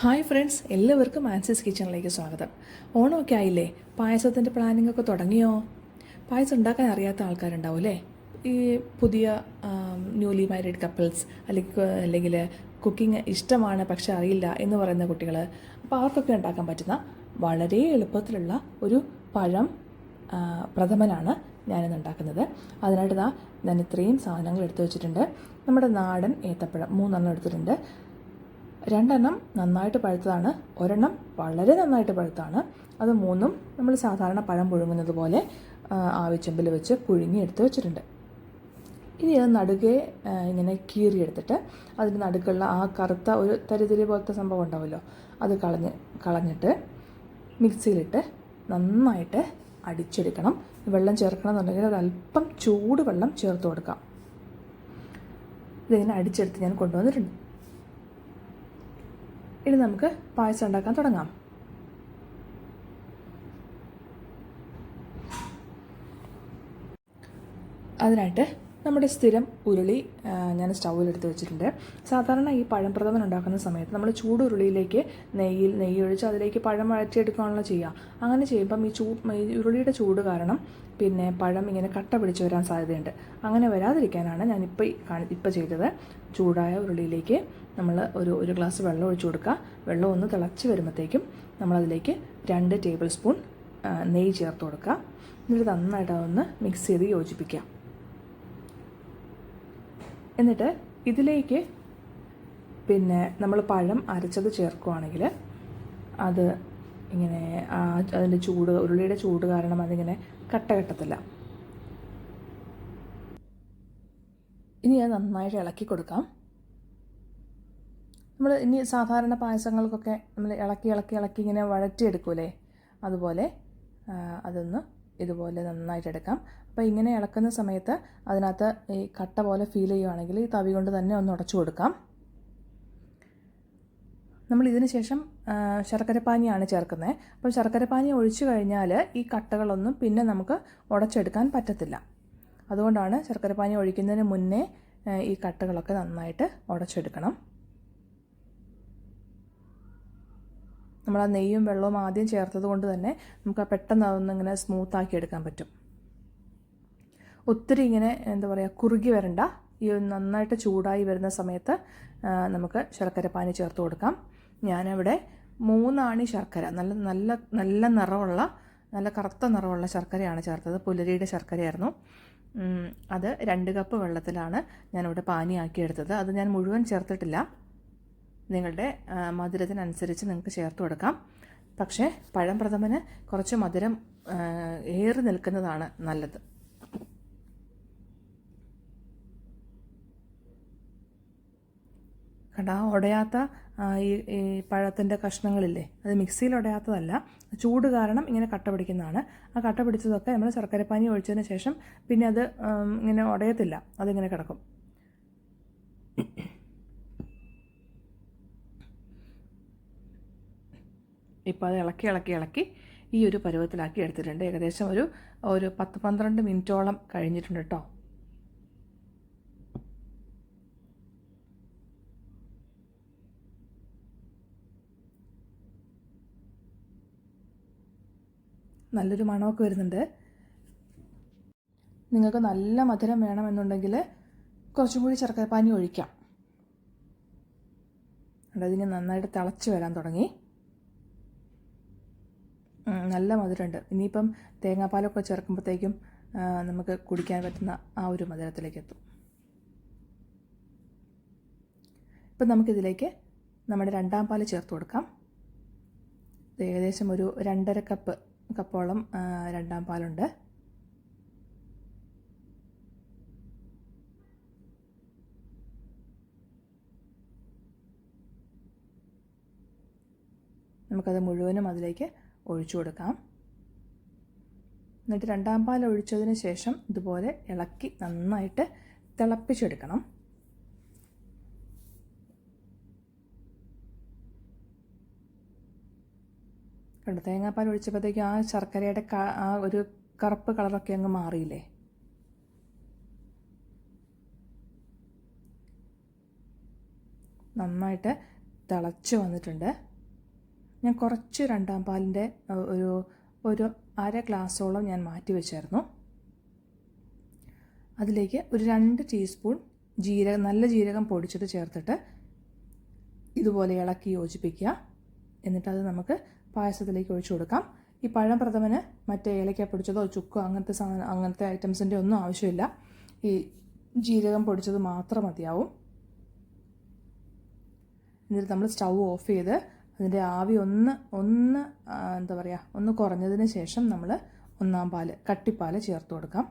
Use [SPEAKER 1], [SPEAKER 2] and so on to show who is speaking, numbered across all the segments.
[SPEAKER 1] Hi friends എല്ലാവർക്കും ആൻസീസ് കിച്ചണിലേക്ക് സ്വാഗതം. ഓണമൊക്കെ ആയില്ലേ? പായസത്തിന്റെ പ്ലാനിംഗ് ഒക്കെ തുടങ്ങിയോ? പായസം ഉണ്ടാക്കാൻ അറിയാത്ത ആൾക്കാരുണ്ടാവും അല്ലേ? ഈ പുതിയ ന്യൂലി മാരീഡ് കപ്പിൾസ് അല്ലെങ്കിൽ അല്ലെങ്കിൽ കുക്കിംഗ് ഇഷ്ടമാണ് പക്ഷെ അറിയില്ല എന്ന് പറയുന്ന കുട്ടികൾ അപ്പോൾ അവർക്കൊക്കെ ഉണ്ടാക്കാൻ പറ്റുന്ന വളരെ എളുപ്പത്തിലുള്ള ഒരു പഴം പ്രഥമനാണ് ഞാനിന്ന് ഉണ്ടാക്കുന്നത്. അതിനായിട്ട് ഞാൻ ഇത്രയും സാധനങ്ങൾ എടുത്തു വെച്ചിട്ടുണ്ട്. നമ്മുടെ നാടൻ ഏത്തപ്പഴം മൂന്നെണ്ണം എടുത്തിട്ടുണ്ട്. രണ്ടെണ്ണം നന്നായിട്ട് പഴുത്തതാണ്. ഒരെണ്ണം വളരെ നന്നായിട്ട് പഴുത്താണ്. അത് മൂന്നും നമ്മൾ സാധാരണ പഴം പുഴുങ്ങുന്നത് പോലെ ആവിച്ചെമ്പിൽ വെച്ച് പുഴുങ്ങി എടുത്ത് വെച്ചിട്ടുണ്ട്. ഇനി അത് നടുകെ ഇങ്ങനെ കീറിയെടുത്തിട്ട് അതിന്റെ നടുക്കുള്ള ആ കറുത്ത ഒരു തരിതിരി പോലത്തെ സംഭവം ഉണ്ടാവുമല്ലോ അത് കളഞ്ഞ് കളഞ്ഞിട്ട് മിക്സിയിലിട്ട് നന്നായിട്ട് അടിച്ചെടുക്കണം. വെള്ളം ചേർക്കണം എന്നുണ്ടെങ്കിൽ അത് അല്പം ചൂട് വെള്ളം ചേർത്ത് കൊടുക്കാം. ഇതിങ്ങനെ അടിച്ചെടുത്ത് ഞാൻ കൊണ്ടുവന്നിട്ടുണ്ട്. ഇനി നമുക്ക് പായസം ഉണ്ടാക്കാൻ തുടങ്ങാം. അതിനായിട്ട് നമ്മുടെ സ്ഥിരം ഉരുളി ഞാൻ സ്റ്റൗവിൽ സ്റ്റൗവിലെടുത്ത് വെച്ചിട്ടുണ്ട്. സാധാരണ ഈ പഴം പ്രഥമൻ ഉണ്ടാക്കുന്ന സമയത്ത് നമ്മൾ ചൂട് ഉരുളിയിലേക്ക് നെയ്യിൽ നെയ്യ് ഒഴിച്ച് അതിലേക്ക് പഴം വഴറ്റിയെടുക്കുകയാണല്ലോ ചെയ്യുക. അങ്ങനെ ചെയ്യുമ്പം ഈ ചൂ ഉരുളിയുടെ ചൂട് കാരണം പിന്നെ പഴം ഇങ്ങനെ കട്ട പിടിച്ച് വരാൻ സാധ്യതയുണ്ട്. അങ്ങനെ വരാതിരിക്കാനാണ് ഞാൻ ഇപ്പോൾ കാണി ചെയ്തത്. ചൂടായ ഉരുളിയിലേക്ക് നമ്മൾ ഒരു ഒരു ഗ്ലാസ് വെള്ളം ഒഴിച്ചു കൊടുക്കുക. വെള്ളം ഒന്ന് തിളച്ച് വരുമ്പോഴത്തേക്കും നമ്മളതിലേക്ക് രണ്ട് ടേബിൾ സ്പൂൺ നെയ്യ് ചേർത്ത് കൊടുക്കുക. എന്നിട്ട് നന്നായിട്ട് അതൊന്ന് മിക്സ് ചെയ്ത് യോജിപ്പിക്കുക. എന്നിട്ട് ഇതിലേക്ക് പിന്നെ നമ്മൾ പഴം അരച്ചത് ചേർക്കുകയാണെങ്കിൽ അത് ഇങ്ങനെ അതിന്റെ ചൂട് ഉരുളിയുടെ ചൂട് കാരണം അതിങ്ങനെ കട്ട കെട്ടത്തില്ല. ഇനി അത് നന്നായിട്ട് ഇളക്കി കൊടുക്കാം. നമ്മൾ ഇനി സാധാരണ പായസങ്ങൾക്കൊക്കെ നമ്മൾ ഇളക്കി ഇളക്കി ഇളക്കി ഇങ്ങനെ വഴറ്റിയെടുക്കൂലേ? അതുപോലെ അതൊന്ന് ഇതുപോലെ നന്നായിട്ട് എടുക്കാം അപ്പോൾ ഇങ്ങനെ ഇളക്കുന്ന സമയത്ത് അതിനകത്ത് ഈ കട്ട പോലെ ഫീൽ ചെയ്യുവാണെങ്കിൽ ഈ തവി കൊണ്ട് തന്നെ ഒന്ന് ഉടച്ചു കൊടുക്കാം. നമ്മൾ ഇതിന് ശേഷം ശർക്കരപ്പാനിയാണ് ചേർക്കുന്നത് അപ്പോൾ ശർക്കരപ്പാനി ഒഴിച്ചു കഴിഞ്ഞാൽ ഈ കട്ടകളൊന്നും പിന്നെ നമുക്ക് ഉടച്ചെടുക്കാൻ പറ്റത്തില്ല. അതുകൊണ്ടാണ് ശർക്കരപ്പാനി ഒഴിക്കുന്നതിന് മുന്നേ ഈ കട്ടകളൊക്കെ നന്നായിട്ട് ഉടച്ചെടുക്കണം. നമ്മൾ ആ നെയ്യും വെള്ളവും ആദ്യം ചേർത്തത് കൊണ്ട് തന്നെ നമുക്ക് പെട്ടെന്ന് അതൊന്ന് ഇങ്ങനെ സ്മൂത്താക്കി എടുക്കാൻ പറ്റും. ഒത്തിരി ഇങ്ങനെ എന്താ പറയുക കുറുകി വരണ്ട. ഈ നന്നായിട്ട് ചൂടായി വരുന്ന സമയത്ത് നമുക്ക് ശർക്കര പാനി ചേർത്ത് കൊടുക്കാം. ഞാനവിടെ മൂന്നാണി ശർക്കര നല്ല നല്ല നല്ല നിറമുള്ള നല്ല കറുത്ത നിറമുള്ള ശർക്കരയാണ് ചേർത്തത്. പുലരിയുടെ ശർക്കരയായിരുന്നു. അത് രണ്ട് കപ്പ് വെള്ളത്തിലാണ് ഞാനിവിടെ പാനിയാക്കിയെടുത്തത്. അത് ഞാൻ മുഴുവൻ ചേർത്തിട്ടില്ല. നിങ്ങളുടെ മധുരത്തിനനുസരിച്ച് നിങ്ങൾക്ക് ചേർത്ത് കൊടുക്കാം. പക്ഷേ പഴം പ്രഥമന് കുറച്ച് മധുരം ഏറി നിൽക്കുന്നതാണ് നല്ലത്. കണ്ട ആ ഉടയാത്ത ഈ ഈ പഴത്തിന്റെ കഷ്ണങ്ങളില്ലേ? അത് മിക്സിയിൽ ഉടയാത്തതല്ല ചൂട് കാരണം ഇങ്ങനെ കട്ട പിടിക്കുന്നതാണ്. ആ കട്ട പിടിച്ചതൊക്കെ നമ്മൾ ശർക്കരപ്പാനി ഒഴിച്ചതിന് ശേഷം പിന്നെ അത് ഇങ്ങനെ ഉടയത്തില്ല അതിങ്ങനെ കിടക്കും. ഇപ്പോൾ അത് ഇളക്കി ഇളക്കി ഇളക്കി ഈ ഒരു പരുവത്തിലാക്കി എടുത്തിട്ടുണ്ട്. ഏകദേശം ഒരു ഒരു പത്ത് പന്ത്രണ്ട് മിനിറ്റോളം കഴിഞ്ഞിട്ടുണ്ട് കേട്ടോ നല്ലൊരു മണമൊക്കെ വരുന്നുണ്ട്. നിങ്ങൾക്ക് നല്ല മധുരം വേണമെന്നുണ്ടെങ്കിൽ കുറച്ചും കൂടി ശർക്കരപ്പാനി ഒഴിക്കാം. അതിന് നന്നായിട്ട് തിളച്ച് വരാൻ തുടങ്ങി. നല്ല മധുരമുണ്ട്. ഇനിയിപ്പം തേങ്ങാപ്പാലൊക്കെ ചേർക്കുമ്പോഴത്തേക്കും നമുക്ക് കുടിക്കാൻ പറ്റുന്ന ആ ഒരു മധുരത്തിലേക്ക് എത്തും. ഇപ്പം നമുക്കിതിലേക്ക് നമ്മുടെ രണ്ടാം പാൽ ചേർത്ത് കൊടുക്കാം. ഏകദേശം ഒരു രണ്ടര കപ്പ് കപ്പോളം രണ്ടാം പാലുണ്ട്. നമുക്കത് മുഴുവനും അതിലേക്ക് ഒഴിച്ചു കൊടുക്കാം. എന്നിട്ട് രണ്ടാം പാൽ ഒഴിച്ചതിന് ശേഷം ഇതുപോലെ ഇളക്കി നന്നായിട്ട് തിളപ്പിച്ചെടുക്കണം. കണ്ടോ? തേങ്ങാപ്പാൽ ഒഴിച്ചപ്പോഴത്തേക്കും ആ ശർക്കരയുടെ ആ ഒരു കറുപ്പ് കളറൊക്കെ അങ്ങ് മാറിയില്ലേ? നന്നായിട്ട് തിളച്ച് വന്നിട്ടുണ്ട്. ഞാൻ കുറച്ച് രണ്ടാം പാലിന്റെ ഒരു ഒരു അര ഗ്ലാസ്സോളം ഞാൻ മാറ്റി വെച്ചായിരുന്നു. അതിലേക്ക് ഒരു രണ്ട് ടീസ്പൂൺ ജീരകം നല്ല ജീരകം പൊടിച്ചത് ചേർത്തിട്ട് ഇതുപോലെ ഇളക്കി യോജിപ്പിക്കുക. എന്നിട്ട് അത് നമുക്ക് പായസത്തിലേക്ക് ഒഴിച്ചു കൊടുക്കാം. ഈ പഴം പ്രഥമന് മറ്റേ ഏലക്ക പൊടിച്ചതോ ചുക്കോ അങ്ങനത്തെ സാധനം അങ്ങനത്തെ ഐറ്റംസിന്റെ ഒന്നും ആവശ്യമില്ല. ഈ ജീരകം പൊടിച്ചത് മാത്രം മതിയാവും. എന്നിട്ട് നമ്മൾ സ്റ്റൗ ഓഫ് ചെയ്ത് അതിന്റെ ആവി ഒന്ന് ഒന്ന് എന്താ പറയുക ഒന്ന് കുറഞ്ഞതിന് ശേഷം നമ്മൾ ഒന്നാം പാൽ കട്ടിപ്പാൽ ചേർത്ത് കൊടുക്കാം.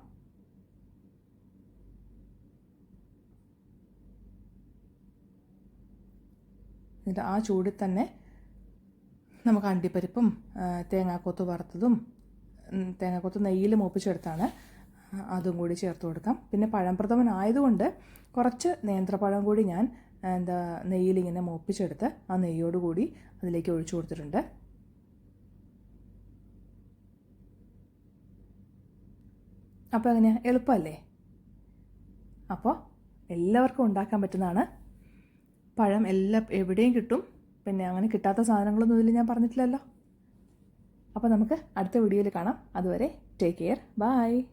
[SPEAKER 1] എന്നിട്ട് ആ ചൂടിൽ തന്നെ നമുക്ക് അണ്ടിപ്പരിപ്പും തേങ്ങാക്കൊത്ത് വറുത്തതും തേങ്ങാക്കൊത്ത് നെയ്യിൽ മൂപ്പിച്ചെടുത്താണ് അതും കൂടി ചേർത്ത് കൊടുക്കാം. പിന്നെ പഴംപ്രഥമൻ ആയതുകൊണ്ട് കുറച്ച് നേന്ത്രപ്പഴം കൂടി ഞാൻ എന്താ നെയ്യിൽ ഇങ്ങനെ മൂപ്പിച്ചെടുത്ത് ആ നെയ്യോട് കൂടി അതിലേക്ക് ഒഴിച്ചു കൊടുത്തിട്ടുണ്ട്. അപ്പോൾ എങ്ങനെയാ? എളുപ്പമല്ലേ? അപ്പോൾ എല്ലാവർക്കും ഉണ്ടാക്കാൻ പറ്റുന്നതാണ്. പഴം എല്ലാ എവിടെയും കിട്ടും. പിന്നെ അങ്ങനെ കിട്ടാത്ത സാധനങ്ങളൊന്നും ഇതിൽ ഞാൻ പറഞ്ഞിട്ടില്ലല്ലോ. അപ്പോൾ നമുക്ക് അടുത്ത വീഡിയോയിൽ കാണാം. അതുവരെ ടേക്ക് കെയർ. ബൈ.